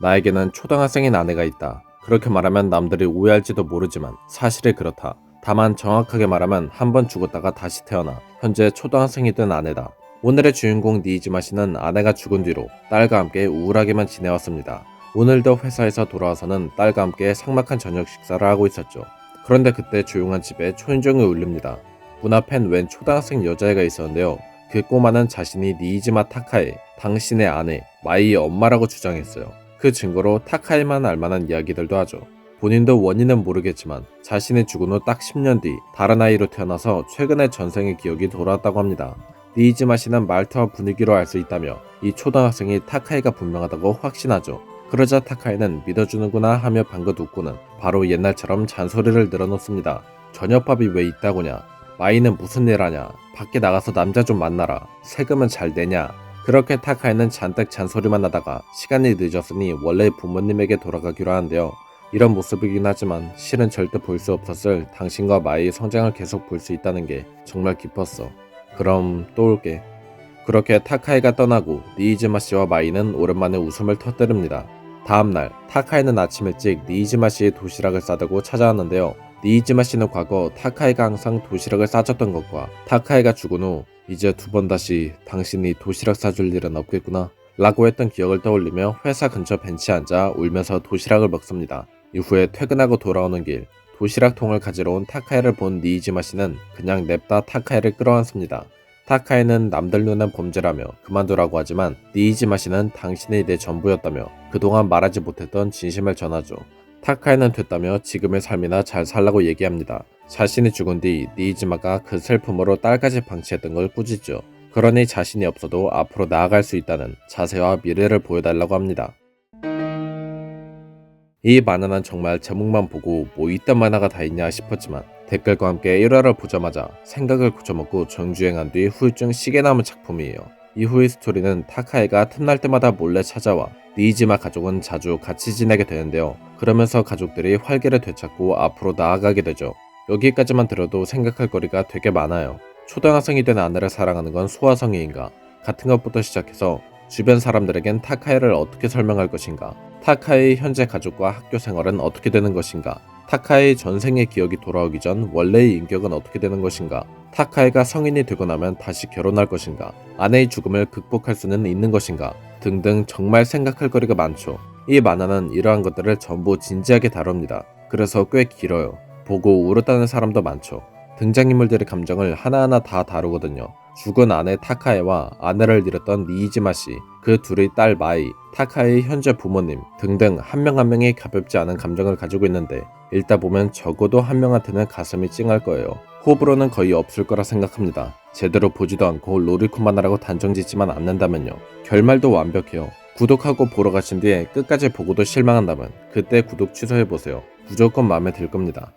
나에게는 초등학생인 아내가 있다. 그렇게 말하면 남들이 오해할지도 모르지만 사실이 그렇다. 다만 정확하게 말하면 한 번 죽었다가 다시 태어나 현재 초등학생이 된 아내다. 오늘의 주인공 니이즈마 씨는 아내가 죽은 뒤로 딸과 함께 우울하게만 지내왔습니다. 오늘도 회사에서 돌아와서는 딸과 함께 삭막한 저녁 식사를 하고 있었죠. 그런데 그때 조용한 집에 초인종이 울립니다. 문 앞엔 웬 초등학생 여자애가 있었는데요. 그 꼬마는 자신이 니이즈마 타카에 당신의 아내 마이의 엄마라고 주장했어요. 그 증거로 타카에만 알만한 이야기들도 하죠. 본인도 원인은 모르겠지만 자신이 죽은 후 딱 10년 뒤 다른 아이로 태어나서 최근에 전생의 기억이 돌아왔다고 합니다. 니이즈마 씨는 말투와 분위기로 알 수 있다며 이 초등학생이 타카이가 분명하다고 확신하죠. 그러자 타카이는 믿어주는구나 하며 방긋 웃고는 바로 옛날처럼 잔소리를 늘어놓습니다. 저녁밥이 왜 있다고냐? 마이는 무슨 일 하냐? 밖에 나가서 남자 좀 만나라. 세금은 잘 내냐? 그렇게 타카이는 잔뜩 잔소리만 하다가 시간이 늦었으니 원래 부모님에게 돌아가기로 하는데요. 이런 모습이긴 하지만 실은 절대 볼 수 없었을 당신과 마이의 성장을 계속 볼 수 있다는 게 정말 기뻤어. 그럼 또 올게. 그렇게 타카이가 떠나고 니이즈마 씨와 마이는 오랜만에 웃음을 터뜨립니다. 다음날 타카이는 아침 일찍 니이즈마 씨의 도시락을 싸들고 찾아왔는데요. 니이즈마 씨는 과거 타카이가 항상 도시락을 싸줬던 것과 타카이가 죽은 후 이제 두 번 다시 당신이 도시락 싸줄 일은 없겠구나 라고 했던 기억을 떠올리며 회사 근처 벤치에 앉아 울면서 도시락을 먹습니다. 이후에 퇴근하고 돌아오는 길 도시락 통을 가지러 온 타카이를 본 니이즈마 씨는 그냥 냅다 타카이를 끌어안습니다. 타카이는 남들 눈엔 범죄라며 그만두라고 하지만 니이즈마 씨는 당신이 내 전부였다며 그동안 말하지 못했던 진심을 전하죠. 타카이는 됐다며 지금의 삶이나 잘 살라고 얘기합니다. 자신이 죽은 뒤 니이즈마가 그 슬픔으로 딸까지 방치했던 걸 꾸짖죠. 그러니 자신이 없어도 앞으로 나아갈 수 있다는 자세와 미래를 보여달라고 합니다. 이 만화는 정말 제목만 보고 뭐 이딴 만화가 다 있냐 싶었지만 댓글과 함께 1화를 보자마자 생각을 고쳐먹고 정주행한 뒤 후유증 시게 남은 작품이에요. 이후의 스토리는 타카이가 틈날 때마다 몰래 찾아와 니이즈마 가족은 자주 같이 지내게 되는데요. 그러면서 가족들이 활기를 되찾고 앞으로 나아가게 되죠. 여기까지만 들어도 생각할 거리가 되게 많아요. 초등학생이 된 아내를 사랑하는 건 소아성애인가 같은 것부터 시작해서 주변 사람들에겐 타카이를 어떻게 설명할 것인가 타카이의 현재 가족과 학교 생활은 어떻게 되는 것인가 타카이의 전생의 기억이 돌아오기 전 원래의 인격은 어떻게 되는 것인가 타카이가 성인이 되고 나면 다시 결혼할 것인가 아내의 죽음을 극복할 수는 있는 것인가 등등 정말 생각할 거리가 많죠. 이 만화는 이러한 것들을 전부 진지하게 다룹니다. 그래서 꽤 길어요. 보고 울었다는 사람도 많죠. 등장인물들의 감정을 하나하나 다 다루거든요. 죽은 아내 타카에와 아내를 잃었던 니이즈마 씨, 그 둘의 딸 마이, 타카의 현재 부모님 등등 한 명 한 명이 가볍지 않은 감정을 가지고 있는데 읽다 보면 적어도 한 명한테는 가슴이 찡할 거예요. 호불호는 거의 없을 거라 생각합니다. 제대로 보지도 않고 로리콘만하라고 단정 짓지만 않는다면요. 결말도 완벽해요. 구독하고 보러 가신 뒤에 끝까지 보고도 실망한다면 그때 구독 취소해보세요. 무조건 마음에 들 겁니다.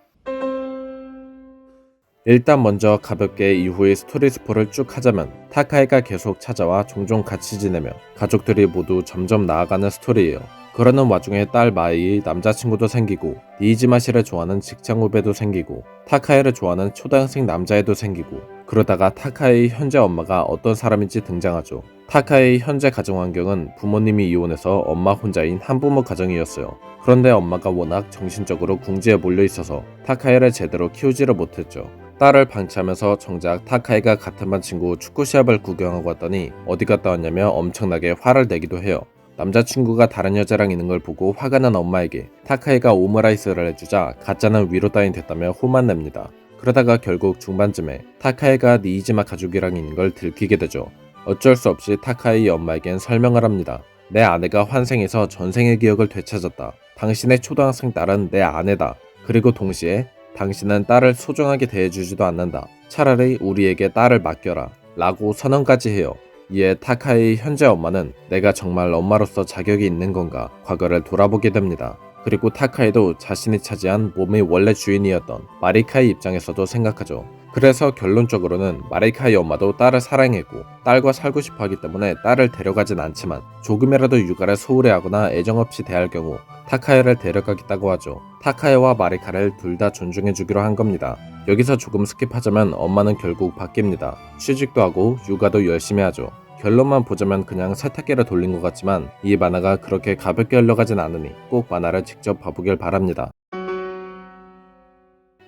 일단 먼저 가볍게 이후의 스토리 스포를 쭉 하자면 타카이가 계속 찾아와 종종 같이 지내며 가족들이 모두 점점 나아가는 스토리예요. 그러는 와중에 딸 마이의 남자친구도 생기고 니이즈마 씨를 좋아하는 직장 후배도 생기고 타카이를 좋아하는 초등학생 남자애도 생기고 그러다가 타카이의 현재 엄마가 어떤 사람인지 등장하죠. 타카이의 현재 가정 환경은 부모님이 이혼해서 엄마 혼자인 한부모 가정이었어요. 그런데 엄마가 워낙 정신적으로 궁지에 몰려 있어서 타카이를 제대로 키우지를 못했죠. 딸을 방치하면서 정작 타카이가 같은 반 친구 축구 시합을 구경하고 왔더니 어디 갔다 왔냐며 엄청나게 화를 내기도 해요. 남자친구가 다른 여자랑 있는 걸 보고 화가 난 엄마에게 타카이가 오므라이스를 해주자 가짜는 위로 따윈 됐다며 호만 냅니다. 그러다가 결국 중반쯤에 타카이가 니이즈마 가족이랑 있는 걸 들키게 되죠. 어쩔 수 없이 타카이 엄마에겐 설명을 합니다. 내 아내가 환생해서 전생의 기억을 되찾았다. 당신의 초등학생 딸은 내 아내다. 그리고 동시에 당신은 딸을 소중하게 대해주지도 않는다. 차라리 우리에게 딸을 맡겨라. 라고 선언까지 해요. 이에 타카의 현재 엄마는 내가 정말 엄마로서 자격이 있는 건가 과거를 돌아보게 됩니다. 그리고 타카이도 자신이 차지한 몸의 원래 주인이었던 마리카의 입장에서도 생각하죠. 그래서 결론적으로는 마리카의 엄마도 딸을 사랑했고 딸과 살고 싶어 하기 때문에 딸을 데려가진 않지만 조금이라도 육아를 소홀해하거나 애정 없이 대할 경우 타카야를 데려가겠다고 하죠. 타카야와 마리카를 둘 다 존중해주기로 한 겁니다. 여기서 조금 스킵하자면 엄마는 결국 바뀝니다. 취직도 하고 육아도 열심히 하죠. 결론만 보자면 그냥 세탁기를 돌린 것 같지만 이 만화가 그렇게 가볍게 흘러가진 않으니 꼭 만화를 직접 봐보길 바랍니다.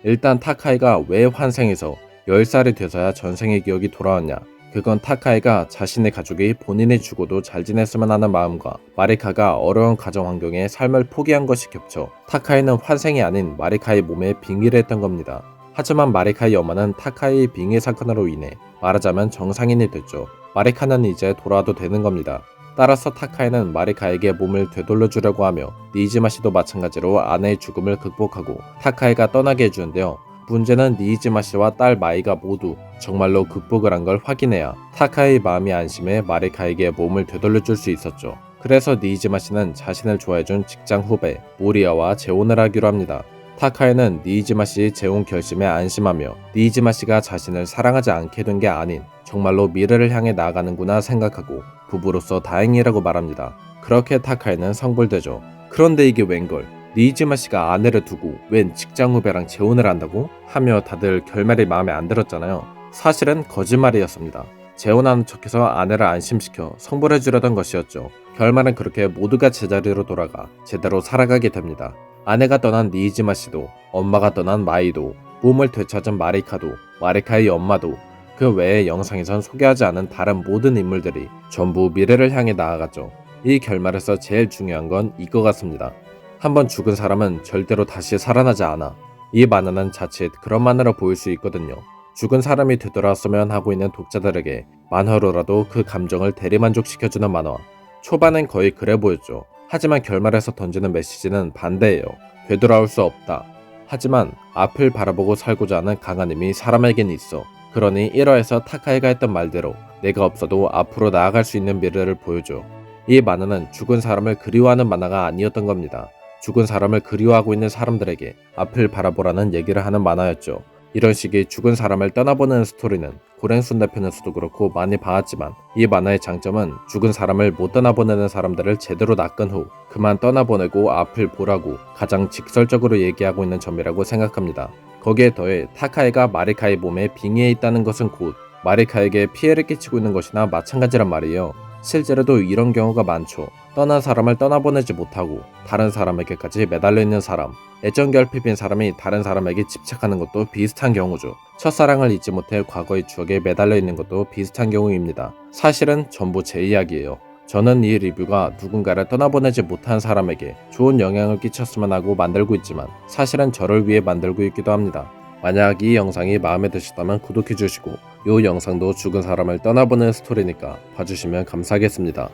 일단 타카이가 왜 환생해서 10살이 돼서야 전생의 기억이 돌아왔냐? 그건 타카이가 자신의 가족이 본인이 죽어도 잘 지냈으면 하는 마음과 마리카가 어려운 가정 환경에 삶을 포기한 것이 겹쳐 타카이는 환생이 아닌 마리카의 몸에 빙의를 했던 겁니다. 하지만 마리카의 엄마는 타카이의 빙의 사건으로 인해 말하자면 정상인이 됐죠. 마리카는 이제 돌아와도 되는 겁니다. 따라서 타카이는 마리카에게 몸을 되돌려주려고 하며 니이지마 씨도 마찬가지로 아내의 죽음을 극복하고 타카이가 떠나게 해주는데요. 문제는 니이지마 씨와 딸 마이가 모두 정말로 극복을 한 걸 확인해야 타카의 마음이 안심해 마리카에게 몸을 되돌려 줄 수 있었죠. 그래서 니이지마 씨는 자신을 좋아해준 직장 후배 모리아와 재혼을 하기로 합니다. 타카이는 니이지마 씨의 재혼 결심에 안심하며 니이지마 씨가 자신을 사랑하지 않게 된 게 아닌 정말로 미래를 향해 나아가는구나 생각하고 부부로서 다행이라고 말합니다. 그렇게 타카이는 성불되죠. 그런데 이게 웬걸? 니이지마 씨가 아내를 두고 웬 직장 후배랑 재혼을 한다고? 하며 다들 결말이 마음에 안 들었잖아요. 사실은 거짓말이었습니다. 재혼하는 척해서 아내를 안심시켜 성불해 주려던 것이었죠. 결말은 그렇게 모두가 제자리로 돌아가 제대로 살아가게 됩니다. 아내가 떠난 니이지마 씨도 엄마가 떠난 마이도 몸을 되찾은 마리카도 마리카의 엄마도 그 외의 영상에선 소개하지 않은 다른 모든 인물들이 전부 미래를 향해 나아갔죠. 이 결말에서 제일 중요한 건 이거 같습니다. 한번 죽은 사람은 절대로 다시 살아나지 않아. 이 만화는 자칫 그런 만화로 보일 수 있거든요. 죽은 사람이 되돌아왔으면 하고 있는 독자들에게 만화로라도 그 감정을 대리만족시켜주는 만화. 초반엔 거의 그래 보였죠. 하지만 결말에서 던지는 메시지는 반대예요. 되돌아올 수 없다. 하지만 앞을 바라보고 살고자 하는 강한 힘이 사람에겐 있어. 그러니 1화에서 타카이가 했던 말대로 내가 없어도 앞으로 나아갈 수 있는 미래를 보여줘. 이 만화는 죽은 사람을 그리워하는 만화가 아니었던 겁니다. 죽은 사람을 그리워하고 있는 사람들에게 앞을 바라보라는 얘기를 하는 만화였죠. 이런 식의 죽은 사람을 떠나보는 스토리는 고랭 순대 편에서도 그렇고 많이 봐왔지만 이 만화의 장점은 죽은 사람을 못 떠나보내는 사람들을 제대로 낚은 후 그만 떠나보내고 앞을 보라고 가장 직설적으로 얘기하고 있는 점이라고 생각합니다. 거기에 더해 타카이가 마리카의 몸에 빙의해 있다는 것은 곧 마리카에게 피해를 끼치고 있는 것이나 마찬가지란 말이에요. 실제로도 이런 경우가 많죠. 떠난 사람을 떠나보내지 못하고 다른 사람에게까지 매달려 있는 사람, 애정 결핍인 사람이 다른 사람에게 집착하는 것도 비슷한 경우죠. 첫사랑을 잊지 못해 과거의 추억에 매달려 있는 것도 비슷한 경우입니다. 사실은 전부 제 이야기예요. 저는 이 리뷰가 누군가를 떠나보내지 못한 사람에게 좋은 영향을 끼쳤으면 하고 만들고 있지만 사실은 저를 위해 만들고 있기도 합니다. 만약 이 영상이 마음에 드셨다면 구독해주시고 이 영상도 죽은 사람을 떠나보는 스토리니까 봐주시면 감사하겠습니다.